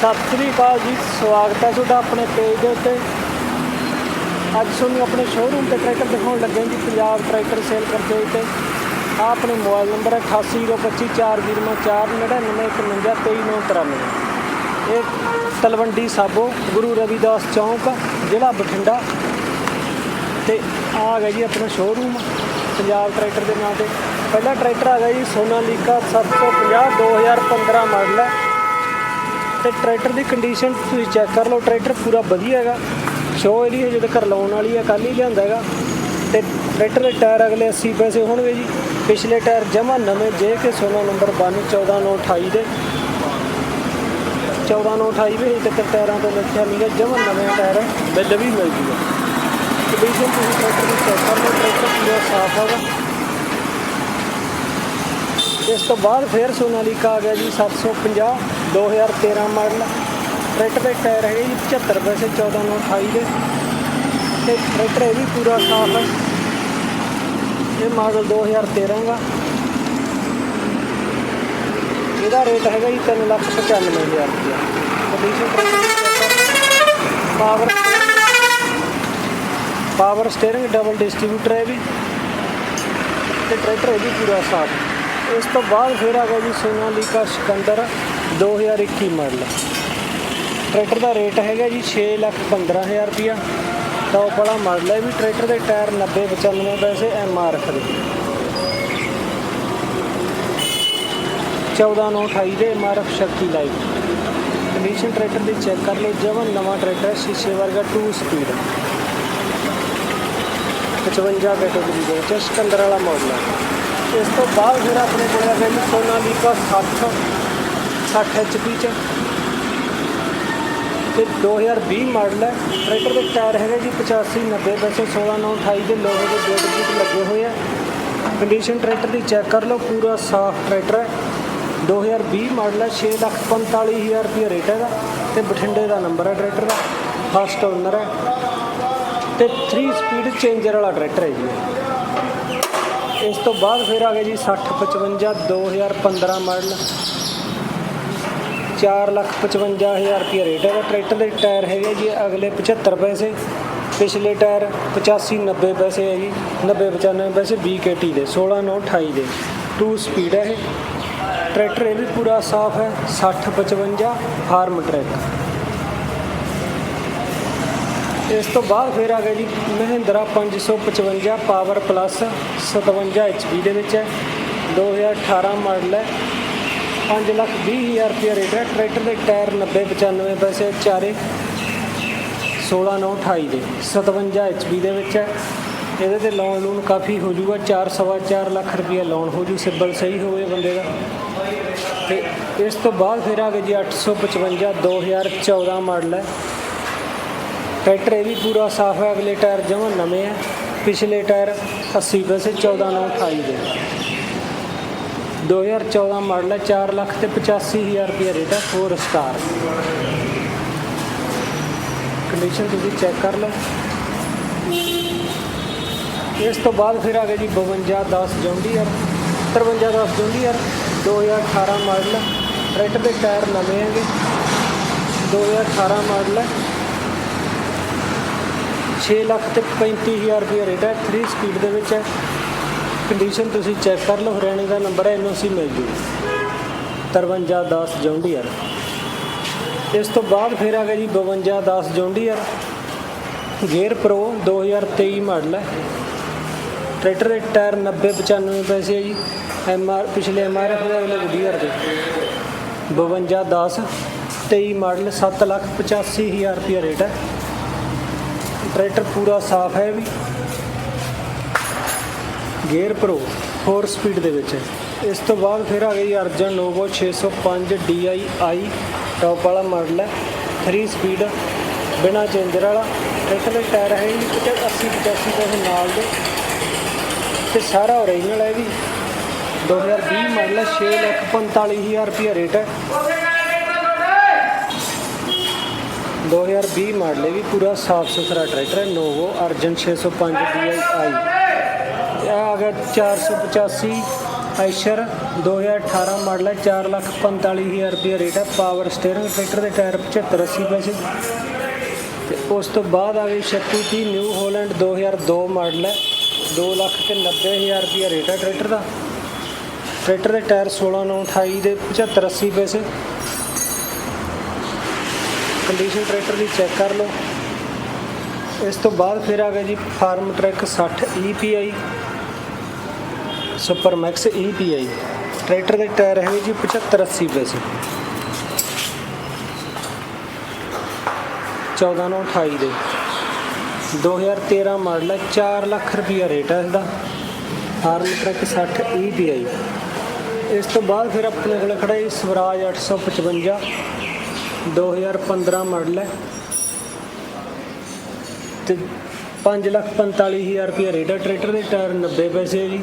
ਸਤਿ ਸ੍ਰੀ ਅਕਾਲ ਜੀ, ਸਵਾਗਤ ਹੈ ਤੁਹਾਡਾ ਆਪਣੇ ਪੇਜ ਦੇ ਉੱਤੇ। ਅੱਜ ਤੁਹਾਨੂੰ ਆਪਣੇ ਸ਼ੋਰੂਮ ਤੇ ਟਰੈਕਟਰ ਦਿਖਾਉਣ ਲੱਗੇ ਹਾਂ ਜੀ, ਪੰਜਾਬ ਟਰੈਕਟਰ ਸੇਲ ਕਰਦੇ ਤੇ। ਆ ਆਪਣੇ ਮੋਬਾਈਲ ਨੰਬਰ ਹੈ 880254991953 ਇਹ ਤਲਵੰਡੀ ਸਾਬੋ, ਗੁਰੂ ਰਵਿਦਾਸ ਚੌਂਕ, ਜ਼ਿਲ੍ਹਾ ਬਠਿੰਡਾ। ਤੇ ਆ ਗਿਆ ਜੀ ਆਪਣਾ ਸ਼ੋਰੂਮ ਪੰਜਾਬ ਟਰੈਕਟਰ ਦੇ ਨਾਂ ਤੇ। ਪਹਿਲਾ ਟਰੈਕਟਰ ਆ ਗਿਆ ਜੀ, ਸੋਨਾਲੀਕਾ 750 2015 ਮਾਡਲ ਹੈ। ਤੇ ਟਰੈਕਟਰ ਦੀ ਕੰਡੀਸ਼ਨ ਤੁਸੀਂ ਚੈੱਕ ਕਰ ਲਓ ਟਰੈਕਟਰ ਪੂਰਾ ਵਧੀਆ ਹੈਗਾ। ਸ਼ੋ ਇਹਦੀ ਹਜੇ ਤੱਕ ਲਾਉਣ ਵਾਲੀ ਹੈ ਕੱਲ ਹੀ ਲਿਆਂਦਾ ਹੈਗਾ। ਤੇ ਟਰੈਕਟਰ ਦੇ ਟਾਇਰ ਅਗਲੇ 80 ਪੈਸੇ ਹੋਣਗੇ ਜੀ। ਪਿਛਲੇ ਟਾਇਰ ਜਮਾ ਨਵੇਂ ਜੇ ਕੇ 16 ਨੰਬਰ 1 14928 ਦੇ। 14928 ਵੀ ਤੱਕ ਟਾਇਰਾਂ ਤੇ ਲਿਖਿਆ ਨਹੀਂ ਗਾ ਜਮਾ ਨਵੇਂ ਟਾਇਰ ਬਿੱਲ ਵੀ ਮਿਲ ਜੂਗਾ। ਕੰਡੀਸ਼ਨ ਤੁਸੀਂ ਟਰੈਕਟਰ ਦੀ ਚੈੱਕ ਕਰ ਲਓ ਟਰੈਕਟਰ ਪੂਰਾ ਸਾਫ਼ ਹੈਗਾ। ਇਸ ਤੋਂ ਬਾਅਦ ਫਿਰ ਸੋਨਾਲੀਕਾ ਆ ਗਿਆ ਜੀ 750 2013 ਮਾਡਲ ਟਰੈਕਟਰ ਦੇ ਟਾਇਰ ਹੈਗੇ ਜੀ 75 ਪੈਸੇ 14 ਨੂੰ 28 ਦੇ। ਤੇ ਟਰੈਕਟਰ ਇਹ ਵੀ ਪੂਰਾ ਸਾਫ਼ ਹੈ। ਇਹ ਮਾਡਲ 2013 ਦਾ। ਇਹਦਾ ਰੇਟ ਹੈਗਾ ਜੀ 395000 ਰੁਪਇਆ। Condition power power steering double distributor ਹੈ ਵੀ ਤੇ ਟਰੈਕਟਰ ਇਹ ਵੀ ਪੂਰਾ ਸਾਫ਼। ਇਸ ਤੋਂ ਬਾਅਦ ਫਿਰ ਆ ਗਿਆ ਜੀ ਸੋਨਾਲੀਕਾ ਸਿਕੰਦਰ। 2021 ਮਾਡਲ। ਟਰੈਕਟਰ ਦਾ ਰੇਟ ਹੈਗਾ ਜੀ 615000 ਰੁਪਿਆ ਟੌਪ ਵਾਲਾ ਮਾਡਲ ਹੈ ਵੀ ਟਰੈਕਟਰ ਦੇ ਟਾਇਰ 90 95 ਪੈਸੇ ਐਮ ਆਰ ਐਫ ਦੇ। 14 ਨੂੰ 28 ਦੇ M R F Shakti light condition tractor ਦੀ ਚੈੱਕ ਕਰ ਲਓ ਜਮਨ ਨਵਾਂ ਟਰੈਕਟਰ ਸ਼ੀਸ਼ੇ ਵਰਗਾ 2 ਸਪੀਡ 55 ਕੈਟਾਗਰੀ ਦੇ ਵਿੱਚ ਸਿਕੰਦਰ ਵਾਲਾ ਮਾਡਲ ਹੈ। ਇਸ ਤੋਂ ਬਾਅਦ ਫਿਰ ਆਪਣੇ ਕੋਲ ਆ ਗਿਆ ਜੀ ਸੋਨਾਲੀਕਾ 60 60 ਐਚਪੀ ਚ। ਤੇ 2020 ਮਾਡਲ ਹੈ। ਟਰੈਕਟਰ ਦੇ ਟਾਇਰ ਹੈਗੇ ਜੀ 85 90 ਪੈਸੇ 16 9 28 ਦੇ ਲੋਹੇ ਦੇ ਗੇਟ ਬੂਟ ਲੱਗੇ ਹੋਏ ਆ। ਕੰਡੀਸ਼ਨ ਟਰੈਕਟਰ ਦੀ ਚੈੱਕ ਕਰ ਲਓ, ਪੂਰਾ ਸਾਫ਼ ਟਰੈਕਟਰ ਹੈ। 2020 ਮਾਡਲ ਹੈ 645000 ਰੁਪਏ ਰੇਟ ਹੈਗਾ ਤੇ ਬਠਿੰਡੇ ਦਾ ਨੰਬਰ ਹੈ ਟਰੈਕਟਰ ਦਾ ਫਸਟ ਓਨਰ ਹੈ। ਤੇ 3 ਸਪੀਡ ਚੇਂਜਰ ਵਾਲਾ ਟਰੈਕਟਰ ਹੈ ਜੀ ਇਸ ਤੋਂ ਬਾਅਦ ਫਿਰ ਆ ਗਿਆ ਜੀ 60 55 2015 ਮਾਡਲ। 455000 ਰੁਪਏ ਰੇਟ ਹੈਗਾ ਟਰੈਕਟਰ ਦੇ ਟਾਇਰ ਹੈਗੇ ਜੀ, ਅਗਲੇ 75 ਪੈਸੇ, ਪਿਛਲੇ ਟਾਇਰ 85 90 ਪੈਸੇ ਹੈ ਜੀ 90 95 ਪੈਸੇ BKT ਦੇ 16 9 28 ਦੇ। 2 ਸਪੀਡ ਹੈ ਇਹ। ਟਰੈਕਟਰ ਇਹ ਵੀ ਪੂਰਾ ਸਾਫ਼ ਹੈ 60 55 ਫਾਰਮ ਟਰੈਕ ਇਸ ਤੋਂ ਬਾਅਦ ਫਿਰ ਆ ਗਿਆ ਜੀ, ਮਹਿੰਦਰਾ 555 ਪਾਵਰ ਪਲੱਸ 57 ਐਚਪੀ ਦੇ ਵਿੱਚ ਹੈ। 2018 ਮਾਡਲ ਹੈ। 5 ਲੱਖ 20 ਹਜ਼ਾਰ ਰੁਪਏ ਰੇਟ ਹੈ। ਟਰੈਕਟਰ ਦੇ ਟਾਇਰ 90 95 ਪੈਸੇ, ਚਾਰੇ 16 9 28 ਦੇ 57 ਐਚਪੀ ਦੇ ਵਿੱਚ ਹੈ। ਇਹਦੇ ਤੇ ਲੋਨ ਲੂਨ ਕਾਫੀ ਹੋ ਜਾਊਗਾ 4 ਸਵਾ 4 ਲੱਖ ਰੁਪਏ ਲੋਨ ਹੋ ਜੂ। ਸਿਬਲ ਸਹੀ ਹੋਵੇ ਬੰਦੇ ਦਾ। ਤੇ ਇਸ ਤੋਂ ਬਾਅਦ ਫਿਰ ਆ ਗਏ ਜੀ 855 2014 ਮਾਡਲ ਹੈ। ਟਰੈਕਟਰ ਇਹ ਵੀ ਪੂਰਾ ਸਾਫ਼ ਹੈ। ਅਗਲੇ ਟਾਇਰ ਜਮਾਂ ਨਵੇਂ ਹੈ। ਪਿਛਲੇ ਟਾਇਰ 80 ਪੈਸੇ 14 ਨੂੰ 28 ਦੇ। 2014 ਮਾਡਲ ਹੈ 4 ਲੱਖ ਤੇ 85 ਹਜ਼ਾਰ ਰੁਪਏ ਰੇਟ ਹੈ 4 ਸਟਾਰ ਕੰਡੀਸ਼ਨ ਤੁਸੀਂ ਚੈੱਕ ਕਰ ਲਓ। ਇਸ ਤੋਂ ਬਾਅਦ ਫਿਰ ਆ ਗਿਆ ਜੀ 52 10 ਜੌਂਡੀਅਰ। 53 10 ਜੌਂਡੀਅਰ 2018 ਮਾਡਲ ਹੈ। ਦੇ ਟਾਇਰ ਨਵੇਂ ਹੈਗੇ। 2018 ਮਾਡਲ ਹੈ। 6 ਲੱਖ ਤੇ 35000 ਰੁਪਏ ਰੇਟ ਹੈ। 3 ਸਪੀਡ ਦੇ ਵਿੱਚ ਹੈ। ਕੰਡੀਸ਼ਨ ਤੁਸੀਂ ਚੈੱਕ ਕਰ ਲਓ, ਹਰਿਆਣੇ ਦਾ ਨੰਬਰ ਹੈ ਐਨਓਸੀ ਮਿਲ ਜੂ। 53 10 ਜੌਂਡੀਅਰ। ਇਸ ਤੋਂ ਬਾਅਦ ਫਿਰ ਆ ਗਿਆ ਜੀ 52 10 John Deere. Gear pro 2023 model ਹੈ। ਟਰੈਕਟਰ ਦੇ ਟਾਇਰ 90 95 ਪੈਸੇ ਹੈ ਜੀ। ਐਮ ਆਰ ਪਿਛਲੇ ਐਮ ਆਰ ਐਫ ਦੇ ਅਗਲੇ ਗੁੱਡੀਅਰ ਦੇ। 52 10 23 ਮਾਡਲ 7 ਲੱਖ 85 ਹਜ਼ਾਰ ਰੁਪਏ ਰੇਟ ਹੈ। ਟਰੈਕਟਰ ਪੂਰਾ ਸਾਫ਼ ਹੈ ਵੀ। ਗੇਅਰ ਪ੍ਰੋ 4 ਸਪੀਡ ਦੇ ਵਿੱਚ। ਇਸ ਤੋਂ ਬਾਅਦ ਫਿਰ ਆ ਗਈ ਅਰਜਨ ਨੋਵੋ 605 DII ਟੌਪ ਵਾਲਾ ਮਾਡਲ ਹੈ। 3 ਸਪੀਡ ਬਿਨਾ ਚੇਂਜਰ ਵਾਲਾ। ਟਰੈਕਟਰ ਦੇ ਟਾਇਰ ਹੈ ਜੀ 80 85 ਪੈਸੇ ਨਾਲ ਦੇ। ਤੇ ਸਾਰਾ ਓਰੀਜਨਲ ਹੈ ਵੀ 2020 ਮਾਡਲ ਹੈ 6 ਲੱਖ 45000 ਰੁਪਏ ਰੇਟ ਹੈ। 2020 ਮਾਡਲ ਹੈ ਵੀ ਪੂਰਾ ਸਾਫ਼ ਸੁਥਰਾ ਟਰੈਕਟਰ ਹੈ। ਨੋਵੋ ਅਰਜਨ 605 DII ਇਹ ਆ ਗਿਆ 485 ਆਇਸ਼ਰ 2018 ਮਾਡਲ ਹੈ 445000 ਰੁਪਏ ਰੇਟ ਹੈ ਪਾਵਰ ਸਟੀਅਰਿੰਗ ਟਰੈਕਟਰ ਦੇ ਟਾਇਰ 75 80 ਪੈਸੇ। ਤੇ ਉਸ ਤੋਂ ਬਾਅਦ ਆ ਗਈ 3630 ਨਿਊ ਹਾਲੈਂਡ 2002 ਮਾਡਲ ਹੈ 2 ਲੱਖ ਤੇ 90000 ਰੁਪਏ ਰੇਟ ਹੈ ਟਰੈਕਟਰ ਦਾ। ਟਰੈਕਟਰ ਦੇ ਟਾਇਰ 16 9 28 ਦੇ 75 80 ਪੈਸੇ। ਕੰਡੀਸ਼ਨ ਟਰੈਕਟਰ ਦੀ ਚੈੱਕ ਕਰ ਲਓ। ਇਸ ਤੋਂ ਬਾਅਦ ਫਿਰ ਆ ਗਿਆ ਜੀ Farmtrac 60 EPI super max EPI tractor ਦੇ ਟਾਇਰ ਹੈਗੇ ਜੀ 75 80 ਪੈਸੇ 14 ਨੂੰ 28 ਦੇ। 2013 ਮਾਡਲ ਹੈ 4 ਲੱਖ ਰੁਪਈਆ ਰੇਟ ਹੈ ਇਸਦਾ ਫਾਰਮ ਟਰੈਕ 60 EPI ਇਸ ਤੋਂ ਬਾਅਦ ਫਿਰ ਆਪਣੇ ਕੋਲ ਖੜਾ ਹੈ ਸਵਰਾਜ 855 2015 ਮਾਡਲ ਹੈ ਤੇ 5 ਲੱਖ 45000 ਰੁਪਏ ਰੇਟ ਹੈ ਟਰੈਕਟਰ ਦੇ ਟਾਇਰ 90 ਪੈਸੇ ਜੀ।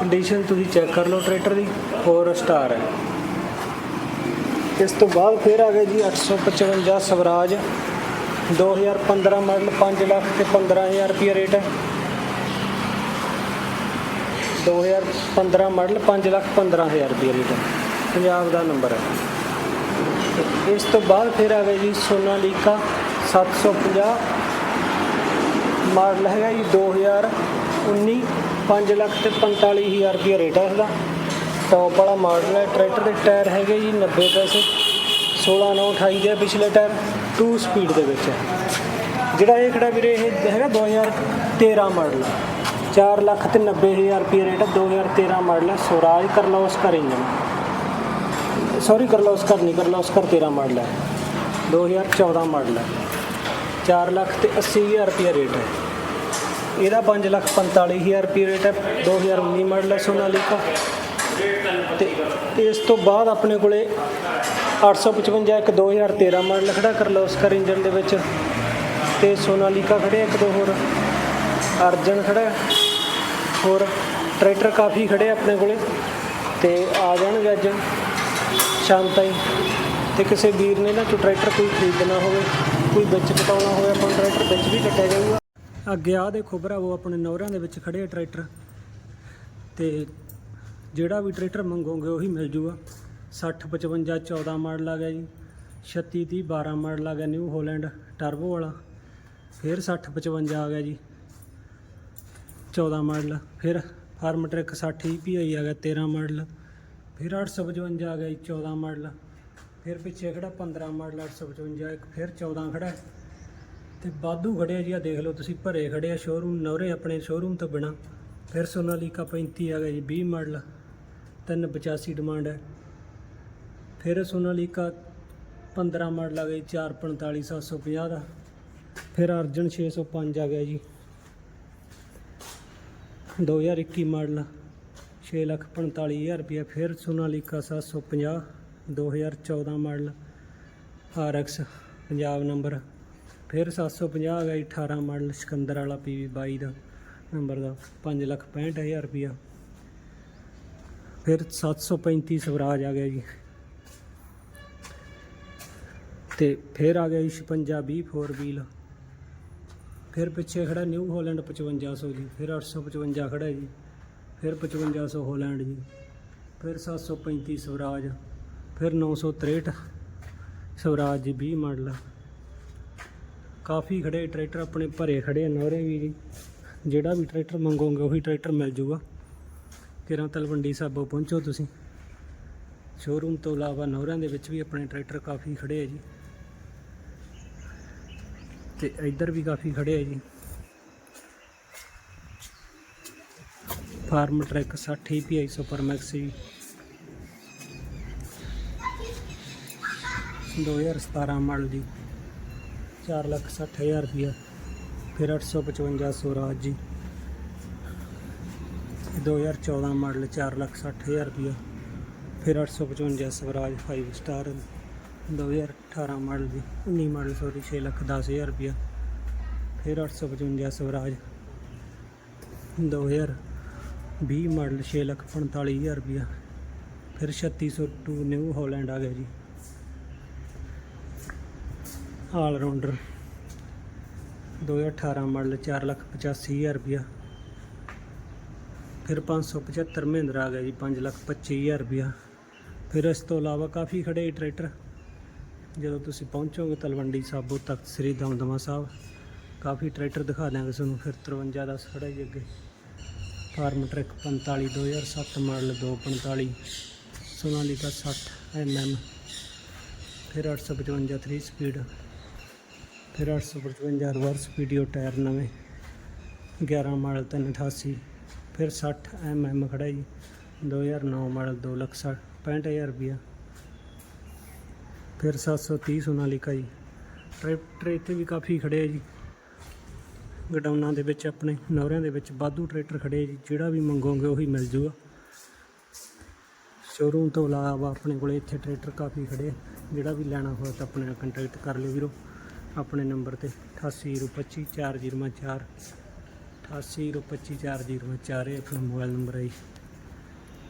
ਕੰਡੀਸ਼ਨ ਤੁਸੀਂ ਚੈੱਕ ਕਰ ਲਓ ਟਰੈਕਟਰ ਦੀ 4 ਸਟਾਰ ਹੈ। ਇਸ ਤੋਂ ਬਾਅਦ ਫਿਰ ਆ ਗਿਆ ਜੀ 855 ਸਵਰਾਜ 2015 ਮਾਡਲ 5 ਲੱਖ ਤੇ 15000 ਰੁਪਏ ਰੇਟ ਹੈ। 2015 ਮਾਡਲ 5 ਲੱਖ 15000 ਰੁਪਏ ਰੇਟ ਹੈ। ਪੰਜਾਬ ਦਾ ਨੰਬਰ ਹੈ। ਇਸ ਤੋਂ ਬਾਅਦ ਫਿਰ ਆ ਗਿਆ ਜੀ ਸੋਨਾਲੀਕਾ 750 ਮਾਡਲ ਹੈਗਾ ਜੀ 2019 5 ਲੱਖ ਤੇ 45000 ਰੁਪਏ ਰੇਟ ਹੈ ਇਸਦਾ। ਟੌਪ ਵਾਲਾ ਮਾਡਲ ਹੈ ਟਰੈਕਟਰ ਦੇ ਟਾਇਰ ਹੈਗੇ ਜੀ 90 ਪੈਸੇ। 16 9 28 ਦੇ ਪਿਛਲੇ ਟਾਇਰ 2 ਸਪੀਡ ਦੇ ਵਿੱਚ ਹੈ ਜਿਹੜਾ ਇਹ ਖੜਾ ਵੀਰੇ, ਇਹ ਹੈਗਾ 2013 ਮਾਡਲ 4 ਲੱਖ ਤੇ 90000 ਰੁਪਏ ਰੇਟ ਹੈ 2013 ਮਾਡਲ ਹੈ ਸਵਰਾਜ ਕਰਲੋਸਕਰ ਇੰਜਨ ਸੌਰੀ ਕਰਲੋਸਕਰ ਨਹੀਂ ਕਰਲੋਸਕਰ 13 ਮਾਡਲ ਹੈ 2014 ਮਾਡਲ ਹੈ 4 ਲੱਖ ਤੇ 80000 ਰੁਪਏ ਰੇਟ ਹੈ ਇਹਦਾ 5 ਲੱਖ 45000 ਰੁਪਏ ਰੇਟ ਹੈ 2019 ਮਾਡਲ ਹੈ ਸੋਨਾਲੀਕਾ ਤੇ ਇਸ ਤੋਂ ਬਾਅਦ ਆਪਣੇ ਕੋਲੇ 855 ਇੱਕ 2013 ਮਾਡਲ ਖੜਾ ਕਰਲੋਸਕਰ ਇੰਜਨ ਦੇ ਵਿੱਚ। ਤੇ ਸੋਨਾਲੀਕਾ ਖੜੇ ਇੱਕ ਦੋ ਹੋਰ। ਅਰਜਨ ਖੜਾ ਹੋਰ ਟਰੈਕਟਰ ਕਾਫੀ ਖੜੇ ਆਪਣੇ ਕੋਲੇ। ਤੇ ਆ ਜਾਣਗੇ ਅੱਜ, ਸ਼ਾਮ ਤਾਈਂ। ਤੇ ਕਿਸੇ ਵੀਰ ਨੇ ਨਾ ਕੋਈ ਟਰੈਕਟਰ ਕੋਈ ਖਰੀਦਣਾ ਹੋਵੇ, ਕੋਈ ਵਿੱਚ ਕਟਾਉਣਾ ਹੋਵੇ, ਆਪਾਂ ਨੂੰ ਟਰੈਕਟਰ ਵਿੱਚ ਵੀ ਕੱਟਿਆ ਜਾਊਗਾ। ਅੱਗੇ ਆ ਦੇਖੋ ਭਰਾਵੋ ਆਪਣੇ ਨੌਰਿਆਂ ਦੇ ਵਿੱਚ ਖੜੇ ਟਰੈਕਟਰ। ਤੇ ਜਿਹੜਾ ਵੀ ਟਰੈਕਟਰ ਮੰਗੋਗੇ ਉਹੀ ਮਿਲ ਜੂਗਾ। 60 55 14 ਮਾਡਲ ਆ ਗਿਆ ਜੀ। 36 30 12 ਮਾਡਲ ਆ ਗਿਆ ਨਿਊ ਹੋਲੈਂਡ ਟਰਬੋ ਵਾਲਾ। ਫਿਰ 60 55 ਆ ਗਿਆ ਜੀ। 14 ਮਾਡਲ। ਫਿਰ ਫਾਰਮ ਟਰੈਕ 60 EPI ਆ ਗਿਆ 13 ਮਾਡਲ। ਫਿਰ 855 ਆ ਗਿਆ ਜੀ 14 ਮਾਡਲ। ਫਿਰ ਪਿੱਛੇ ਖੜਾ 15 ਮਾਡਲ 855 ਇੱਕ ਫਿਰ 14 ਖੜਾ। ਤੇ ਬਾਦੂ ਖੜੇ ਆ ਜੀ ਆ ਦੇਖ ਲਓ ਤੁਸੀਂ, ਭਰੇ ਖੜੇ ਆ ਸ਼ੋਰੂਮ ਨੌਰੇ ਆਪਣੇ ਸ਼ੋਰੂਮ ਤੋਂ ਬਿਨਾ। ਫਿਰ ਸੋਨਾਲੀਕਾ 35 ਆ ਗਿਆ ਜੀ 20 ਮਾਡਲ 385 ਡਿਮਾਂਡ ਹੈ। ਫਿਰ ਸੋਨਾਲੀਕਾ 15 ਮਾਡਲ ਆ ਗਿਆ ਜੀ 445 750 ਦਾ। ਫਿਰ ਅਰਜਨ 605 ਆ ਗਿਆ ਜੀ। 2021 ਮਾਡਲ 6 ਲੱਖ 45000 ਰੁਪਏ ਫਿਰ Sonalika 750 2014 model RX Punjab number ਫਿਰ 750 ਆ ਗਿਆ ਜੀ 18 ਮਾਡਲ ਸਿਕੰਦਰ ਵਾਲਾ PV 22 ਦਾ ਨੰਬਰ ਦਾ 5 ਲੱਖ 65000 ਰੁਪਿਆ ਫਿਰ 735 ਸਵਰਾਜ ਆ ਗਿਆ ਜੀ। ਤੇ ਫਿਰ ਆ ਗਿਆ ਜੀ 56 20 4 ਵੀਲ। ਫਿਰ ਪਿੱਛੇ ਖੜਾ ਨਿਊ ਹਾਲੈਂਡ 5500 ਜੀ, ਫਿਰ 855 ਖੜਾ ਹੈ ਜੀ, ਫਿਰ 5500 ਹਾਲੈਂਡ ਜੀ, ਫਿਰ 735 ਸਵਰਾਜ, ਫਿਰ 963 ਸਵਰਾਜ ਜੀ 20 ਮਾਡਲ। ਕਾਫੀ ਖੜੇ ਟਰੈਕਟਰ ਆਪਣੇ ਭਰੇ ਖੜੇ ਆ ਨੌਰੇ ਵੀ ਜੀ। ਜਿਹੜਾ ਵੀ ਟਰੈਕਟਰ ਮੰਗੋਗੇ, ਉਹੀ ਟਰੈਕਟਰ ਮਿਲ ਜੂਗਾ। ਕਿਰਾਂ ਤਲਵੰਡੀ ਸਾਬੋ ਪਹੁੰਚੋ ਤੁਸੀਂ। ਸ਼ੋਰੂਮ ਤੋਂ ਇਲਾਵਾ ਨੌਰਿਆਂ ਦੇ ਵਿੱਚ ਵੀ ਆਪਣੇ ਟਰੈਕਟਰ ਕਾਫੀ ਖੜੇ ਆ ਜੀ। ਤੇ ਇੱਧਰ ਵੀ ਕਾਫੀ ਖੜੇ ਆ ਜੀ। Farmtrac 60 EPI super max ਜੀ। 2017 ਮਾਡਲ ਜੀ 4 ਲੱਖ 60 ਹਜ਼ਾਰ ਰੁਪਇਆ, ਫਿਰ 855 ਸਵਰਾਜ ਜੀ। 2014 ਮਾਡਲ 4 ਲੱਖ 60 ਹਜ਼ਾਰ ਰੁਪਇਆ, ਫਿਰ 855 ਸਵਰਾਜ 5 ਸਟਾਰ 2018 ਮਾਡਲ ਜੀ 19 ਮਾਡਲ ਸੌਰੀ 6 ਲੱਖ 10 ਹਜ਼ਾਰ ਰੁਪਇਆ, ਫਿਰ 855 ਸਵਰਾਜ। 2020 ਮਾਡਲ 6 ਲੱਖ 45 ਹਜ਼ਾਰ ਰੁਪਇਆ, ਫਿਰ 3602 ਨਿਊ ਹਾਲੈਂਡ ਆ ਗਿਆ ਜੀ। ਆਲ ਰਾਉਂਡਰ 2018 ਮਾਡਲ 4 ਲੱਖ 85 ਹਜ਼ਾਰ ਰੁਪਇਆ। ਫਿਰ 575 ਮਹਿੰਦਰਾ ਆ ਗਿਆ ਜੀ 5 ਲੱਖ 25000 ਰੁਪਇਆ। ਫਿਰ ਇਸ ਤੋਂ ਇਲਾਵਾ ਕਾਫੀ ਖੜੇ ਜੀ ਟਰੈਕਟਰ। ਜਦੋਂ ਤੁਸੀਂ ਪਹੁੰਚੋਗੇ ਤਲਵੰਡੀ ਸਾਬੋ ਤਖਤ ਸ੍ਰੀ ਦਮਦਮਾ ਸਾਹਿਬ, ਕਾਫੀ ਟਰੈਕਟਰ ਦਿਖਾ ਦਿਆਂਗੇ ਤੁਹਾਨੂੰ। ਫਿਰ 53 ਦਾ ਖੜਾ ਜੀ ਅੱਗੇ। Farmtrac 45 2007 model 245 Sonalika 60 MM ਫਿਰ 855 3 ਸਪੀਡ ਫਿਰ 855 ਰਿਵਰਸ ਵੀਡੀਓ ਟਾਇਰ ਨਵੇਂ 11 ਮਾਡਲ 388 ਫਿਰ 60 ਐਮਐਮ ਖੜਾ ਜੀ 2009 ਮਾਡਲ 2 ਲੱਖ 65000 ਰੁਪਇਆ ਫਿਰ 730 ਸੋਨਾਲੀਕਾ ਜੀ ਟਰੈਕਟਰ ਇੱਥੇ ਵੀ ਕਾਫੀ ਖੜੇ ਆ ਜੀ। ਗਡਾਊਨਾਂ ਦੇ ਵਿੱਚ ਆਪਣੇ ਨੌਰਿਆਂ ਦੇ ਵਿੱਚ ਵਾਧੂ ਟਰੈਕਟਰ ਖੜੇ ਆ ਜੀ। ਜਿਹੜਾ ਵੀ ਮੰਗੋਗੇ ਉਹੀ ਮਿਲ ਜੂਗਾ। ਸ਼ੋਰੂਮ ਤੋਂ ਇਲਾਵਾ ਆਪਣੇ ਕੋਲੇ ਇੱਥੇ ਟਰੈਕਟਰ ਕਾਫੀ ਖੜੇ ਜਿਹੜਾ ਵੀ ਲੈਣਾ ਹੋਇਆ ਤਾਂ ਆਪਣੇ ਨਾਲ ਕੰਟੈਕਟ ਕਰ ਲਿਓ ਵੀਰੋ। ਆਪਣੇ ਨੰਬਰ ਤੇ 8825 4004 8825 4004 ਇਹ ਆਪਣਾ ਮੋਬਾਈਲ ਨੰਬਰ ਹੈ ਜੀ।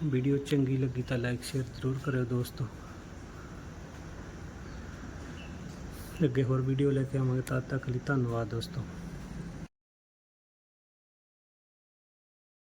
ਵੀਡੀਓ ਚੰਗੀ ਲੱਗੀ ਤਾਂ ਲਾਈਕ, ਸ਼ੇਅਰ ਜ਼ਰੂਰ ਕਰਿਓ ਦੋਸਤੋ। ਅੱਗੇ ਹੋਰ ਵੀਡੀਓ ਲੈ ਕੇ ਆਵਾਂਗੇ, ਤਦ ਤੱਕ ਲਈ ਧੰਨਵਾਦ ਦੋਸਤੋ।